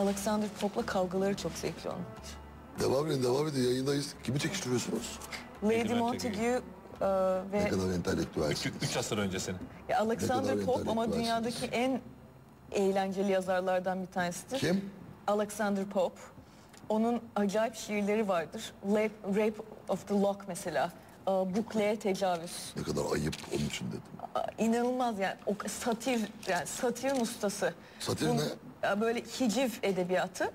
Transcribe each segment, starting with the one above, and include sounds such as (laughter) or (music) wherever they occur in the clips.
Alexander Pope'la kavgaları çok zevkli onun. Devam edin devam edin yayındayız. Kimi çekiştiriyorsunuz? Lady Montague. Montague e, Ne ve kadar entelektüelsiniz. 3 asır öncesini. ya Alexander Pope ama dünyadaki en eğlenceli yazarlardan bir tanesidir. Kim? Alexander Pope. Onun acayip şiirleri vardır. Rape, Rape of the Lock mesela. E, Bukle'ye tecavüz. Ne kadar ayıp onun için dedim. Aa, İnanılmaz yani o satir yani satirin ustası. Satir Bu- ne? Ya Böyle hiciv edebiyatı.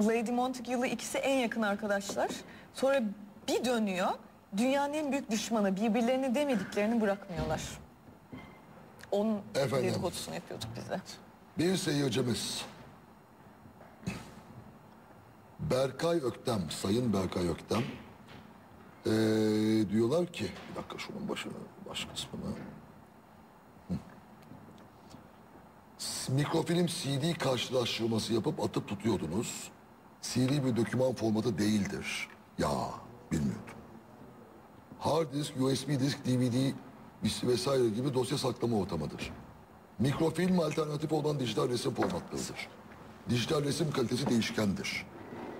Lady Montague'la ikisi en yakın arkadaşlar. Sonra bir dönüyor. Dünyanın en büyük düşmanı. Birbirlerini demediklerini bırakmıyorlar. Onun Efendim? dedikodusunu yapıyorduk biz de. Bir seyircimiz. Berkay Öktem, Sayın Berkay Öktem. Ee, diyorlar ki, bir dakika şunun başını, baş kısmını. Mikrofilm CD karşılaştırması yapıp atıp tutuyordunuz. CD bir doküman formatı değildir. Ya, bilmiyordum. Hard disk, USB disk, DVD vesaire gibi dosya saklama ortamıdır. Mikrofilm alternatif olan dijital resim formatlarıdır. Dijital resim kalitesi değişkendir.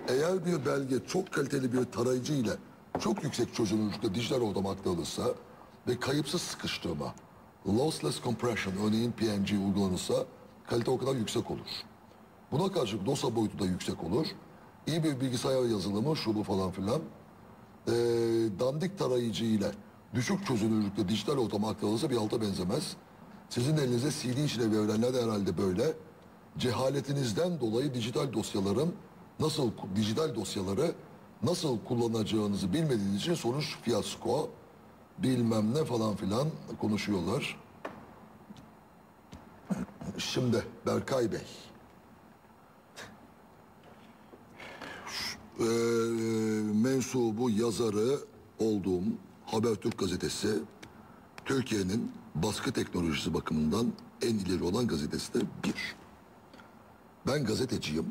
Eğer bir belge çok kaliteli bir tarayıcı ile çok yüksek çözünürlükte dijital ortama aktarılırsa ve kayıpsız sıkıştırma, lossless compression örneğin PNG uygulanırsa kalite o kadar yüksek olur. Buna karşılık dosya boyutu da yüksek olur. İyi bir bilgisayar yazılımı, şu bu falan filan e, dandik tarayıcı ile düşük çözünürlükte dijital ortama aktarılırsa bir alta benzemez. Sizin elinize CD içine verilenler de herhalde böyle. Cehaletinizden dolayı dijital dosyaların nasıl dijital dosyaları nasıl kullanacağınızı bilmediğiniz için sonuç fiyasko bilmem ne falan filan konuşuyorlar. Şimdi Berkay Bey. e, mensubu yazarı olduğum Habertürk gazetesi Türkiye'nin baskı teknolojisi bakımından en ileri olan gazetesi de bir. Ben gazeteciyim.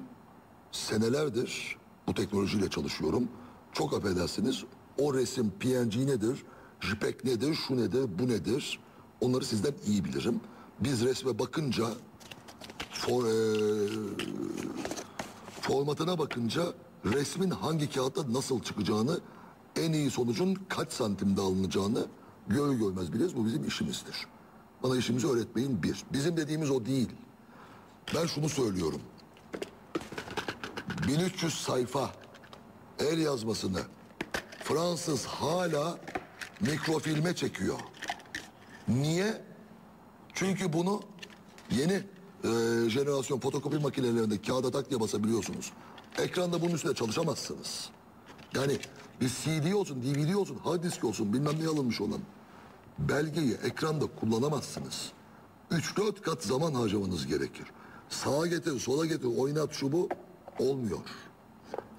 Senelerdir bu teknolojiyle çalışıyorum. Çok affedersiniz o resim PNG nedir, JPEG nedir, şu nedir, bu nedir onları sizden iyi bilirim. Biz resme bakınca for, e, formatına bakınca resmin hangi kağıtta nasıl çıkacağını, en iyi sonucun kaç santimde alınacağını görür görmez biliriz. Bu bizim işimizdir. Bana işimizi öğretmeyin bir. Bizim dediğimiz o değil. Ben şunu söylüyorum. 1300 sayfa el yazmasını Fransız hala mikrofilme çekiyor. Niye? Çünkü bunu yeni e, jenerasyon fotokopi makinelerinde kağıda tak diye basabiliyorsunuz. Ekranda bunun üstünde çalışamazsınız. Yani bir CD olsun, DVD olsun, hard disk olsun bilmem ne alınmış olan belgeyi ekranda kullanamazsınız. 3-4 kat zaman harcamanız gerekir. Sağa getir, sola getir, oynat şu bu olmuyor.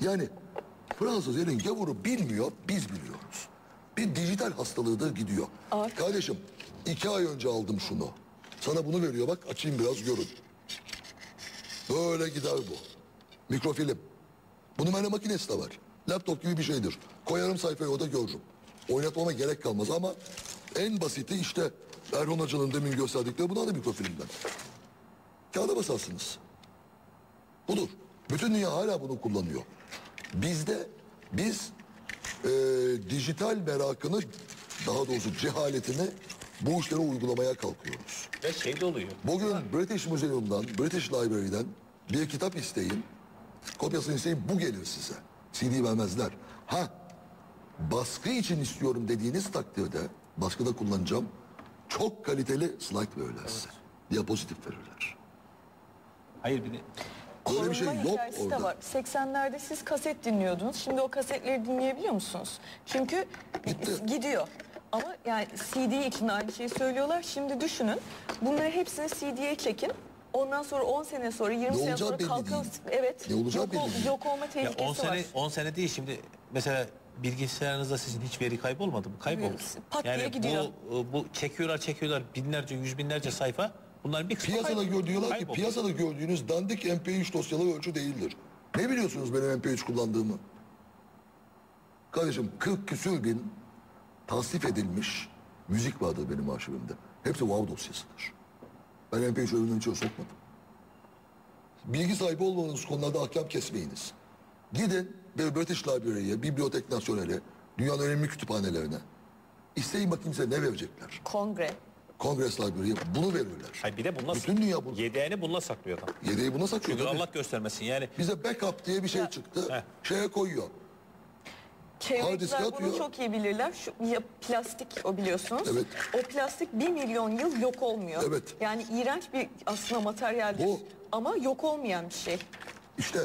Yani Fransız elin gavuru bilmiyor, biz biliyoruz. Bir dijital hastalığıdır gidiyor. Abi. Kardeşim iki ay önce aldım şunu. Sana bunu veriyor bak açayım biraz görün. Böyle gider bu. Mikrofilm. Bunun böyle makinesi de var. Laptop gibi bir şeydir. Koyarım sayfayı orada görürüm. Oynatmama gerek kalmaz ama en basiti işte Erhan Hoca'nın demin gösterdikleri bunlar da mikrofilmden. Kağıda basarsınız. Budur. Bütün dünya hala bunu kullanıyor. Bizde biz e, dijital merakını daha doğrusu cehaletini bu işlere uygulamaya kalkıyoruz. Ve şey de oluyor. Bugün British Museum'dan, British Library'den bir kitap isteyin. Kopyasını isteyin bu gelir size. CD vermezler. Ha baskı için istiyorum dediğiniz takdirde baskıda kullanacağım. Çok kaliteli slide verirler size. Diapozitif verirler. Hayır bir de Öyle bir şey Korunma yok orada. de var. 80'lerde siz kaset dinliyordunuz. Şimdi o kasetleri dinleyebiliyor musunuz? Çünkü Gitti. gidiyor. Ama yani CD için de aynı şeyi söylüyorlar. Şimdi düşünün. Bunları hepsini CD'ye çekin. Ondan sonra 10 sene sonra 20 sene olacağı sonra belli kalkın. değil. Evet. Ne olacağı yok, belli ol- değil. yok olma ya tehlikesi 10 sene var. 10 sene değil şimdi mesela bilgisayarınızda sizin hiç veri kaybolmadı mı? Kayboldu. Pat diye yani gidiyor. bu bu çekiyorlar çekiyorlar binlerce yüz binlerce sayfa. Bunların bir kısmı Piyasada gör diyorlar ki Kayboldu. piyasada gördüğünüz dandik MP3 dosyaları ölçü değildir. Ne biliyorsunuz benim MP3 kullandığımı? Kardeşim 40 küsür bin tasnif edilmiş müzik vardır benim arşivimde. Hepsi WAV dosyasıdır. Ben MP3 ürünün içine sokmadım. bilgi sahibi olmadığınız konularda ahkam kesmeyiniz. Gidin bir British Library'e, Bibliotek Nasyonel'e, dünyanın önemli kütüphanelerine. İsteyin bakayım size ne verecekler. Kongre. Kongres Library'e bunu verirler. Hayır bir de bununla Bütün dünya bunu. yedeğini bununla saklıyor adam. Yedeği buna saklıyor. Çünkü. Allah göstermesin yani. Bize backup diye bir şey çıktı. Heh. Şeye koyuyor. Çevreciler bunu atıyor. çok iyi bilirler. Şu ya plastik o biliyorsunuz. Evet. O plastik bir milyon yıl yok olmuyor. Evet. Yani iğrenç bir aslında materyaldir. Bu- Ama yok olmayan bir şey. İşte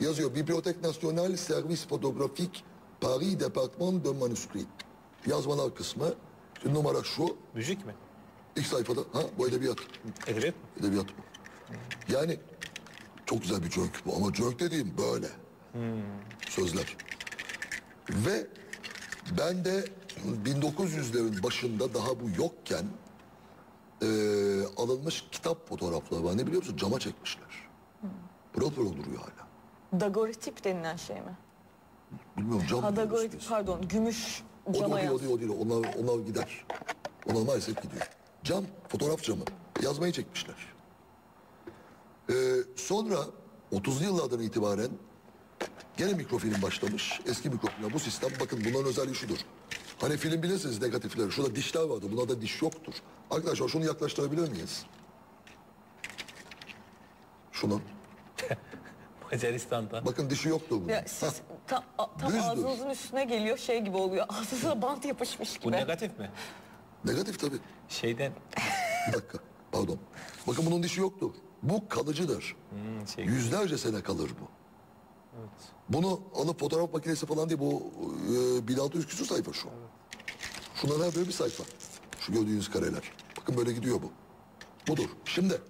yazıyor. Bibliothèque Nationale Service Photographique Paris Département de Manuscrit. Yazmalar kısmı. Şimdi numara şu. Müzik mi? İlk sayfada. Ha bu edebiyat. Edebiyat mı? Edebiyat bu. Yani çok güzel bir jönk bu ama jönk dediğim böyle. Sözler. Ve ben de 1900'lerin başında daha bu yokken eee, alınmış kitap fotoğrafları var. Ne biliyor musun? Cama çekmişler. Pırıl pırıl duruyor hala. Daguerreotip denilen şey mi? Bilmiyorum cam Ha biz? pardon gümüş O, o cama değil, o değil, o değil. Onlar, onlar gider. Onlar maalesef gidiyor. Cam, fotoğraf camı. Yazmayı çekmişler. Ee, sonra 30'lu yıllardan itibaren gene mikrofilm başlamış. Eski mikrofilm. Bu sistem bakın bunların özelliği şudur. Hani film bilirsiniz negatifleri. Şurada dişler vardı. Bunlarda diş yoktur. Arkadaşlar şunu yaklaştırabilir miyiz? Şunu. (laughs) Macaristan'da. Bakın dişi yoktur bunun. Ya siz tam, a- tam Düzdür. ağzınızın üstüne geliyor şey gibi oluyor. (laughs) Ağzınıza bant yapışmış Bu gibi. negatif mi? Negatif tabii. Şeyden (laughs) Bir dakika. Pardon. Bakın bunun dişi yoktur. Bu kalıcıdır. hmm, şey. Yüzlerce sene kalır bu. Bunu alıp fotoğraf makinesi falan değil bu e, 1600 küsur sayfa şu. Şunlar her böyle bir sayfa. Şu gördüğünüz kareler. Bakın böyle gidiyor bu. Budur. Şimdi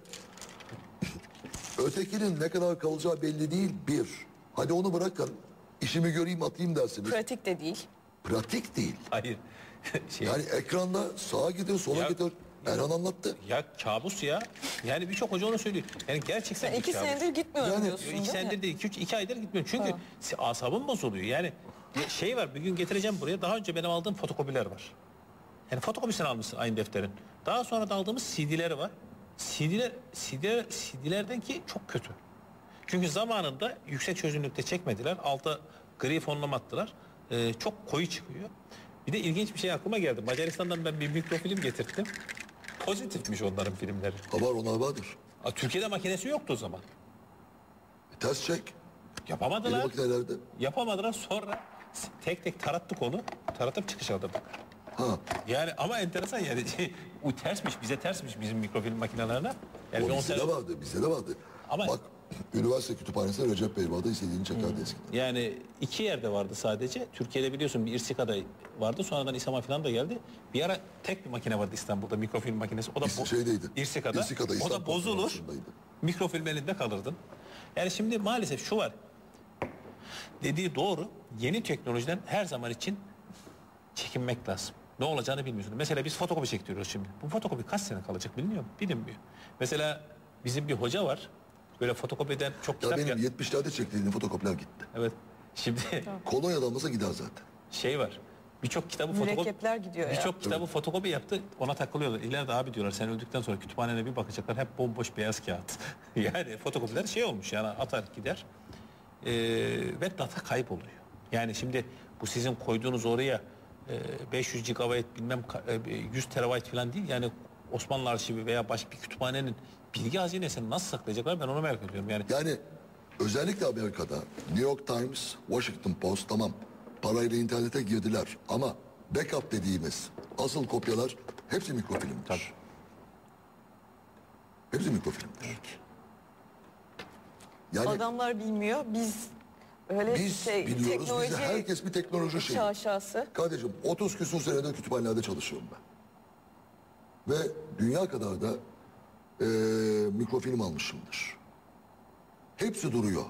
(laughs) ötekinin ne kadar kalacağı belli değil bir. Hadi onu bırakın. İşimi göreyim atayım dersiniz. Pratik de değil. Pratik değil. Hayır. (laughs) şey, Yani ekranda sağa gidiyor sola Ya- gidiyor. Erhan anlattı. ya kabus ya. Yani birçok hoca onu söylüyor. Yani gerçekten bir iki kabus. senedir gitmiyorum Yani- diyorsun iki senedir değil, iki, üç, iki aydır gitmiyorum. Çünkü si- asabım bozuluyor. Yani ya şey var, bir gün getireceğim buraya. Daha önce benim aldığım fotokopiler var. Yani fotokopisini almışsın aynı defterin. Daha sonra da aldığımız CD'leri var. CD'ler, CD'ler, CD'lerden ki çok kötü. Çünkü zamanında yüksek çözünürlükte çekmediler. Alta gri fonlama attılar. Ee, çok koyu çıkıyor. Bir de ilginç bir şey aklıma geldi. Macaristan'dan ben bir mikrofilm getirttim. Pozitifmiş onların filmleri. Ha var onlar vardır. Aa, Türkiye'de makinesi yoktu o zaman. E, ters çek. Yeni Yapamadılar. makinelerde. Yapamadılar sonra tek tek tarattık onu. Taratıp çıkış aldırdık. Ha. Yani ama enteresan yani (laughs) o tersmiş bize tersmiş bizim mikrofilm makinelerine. Yani bir O on bizde sene- de vardı, bizde de vardı. Ama- Bak, üniversite kütüphanesinde Recep Bey vardı, istediğini çekerdi eskiden. Yani iki yerde vardı sadece. Türkiye'de biliyorsun bir İrsika'da vardı. Sonradan İSAM'a falan da geldi. Bir ara tek bir makine vardı İstanbul'da mikrofilm makinesi. O da İs- şeydeydi. İrsika'da. İrsika'da, o da bozulur. Mikrofilm elinde kalırdın. Yani şimdi maalesef şu var. Dediği doğru. Yeni teknolojiden her zaman için çekinmek lazım. Ne olacağını bilmiyorsun. Mesela biz fotokopi çektiriyoruz şimdi. Bu fotokopi kaç sene kalacak bilmiyor mu? Bilinmiyor. Mesela bizim bir hoca var. Böyle fotokopiden çok Ya kitap benim ya- 70'lerde çektiğim fotokopiler gitti. Evet. (laughs) Şimdi Kolonya damlasa gider zaten. şey var. Birçok kitabı fotokopi Mürekkepler gidiyor. Birçok kitabı fotokopi yaptı. Ona takılıyorlar. İleride abi diyorlar sen öldükten sonra kütüphanene bir bakacaklar hep bomboş beyaz kağıt. (laughs) yani fotokopiler şey olmuş yani atar gider. Ee, ve data kayboluyor. Yani şimdi bu sizin koyduğunuz oraya e, 500 GB bilmem ka- e, 100 terabayt falan değil. Yani Osmanlı arşivi veya başka bir kütüphanenin bilgi hazinesini nasıl saklayacaklar ben onu merak ediyorum. Yani Yani özellikle Amerika'da New York Times, Washington Post tamam parayla internete girdiler ama backup dediğimiz asıl kopyalar hepsi mikrofilmdir. Tabii. Hepsi mikrofilmdir. Yani Adamlar bilmiyor. Biz öyle biz şey biliyoruz, teknoloji bizde herkes bir teknoloji şeyi. şaşası. Kardeşim 30 küsur senedir kütüphanelerde çalışıyorum ben. Ve dünya kadar da eee mikrofilm almışımdır. Hepsi duruyor.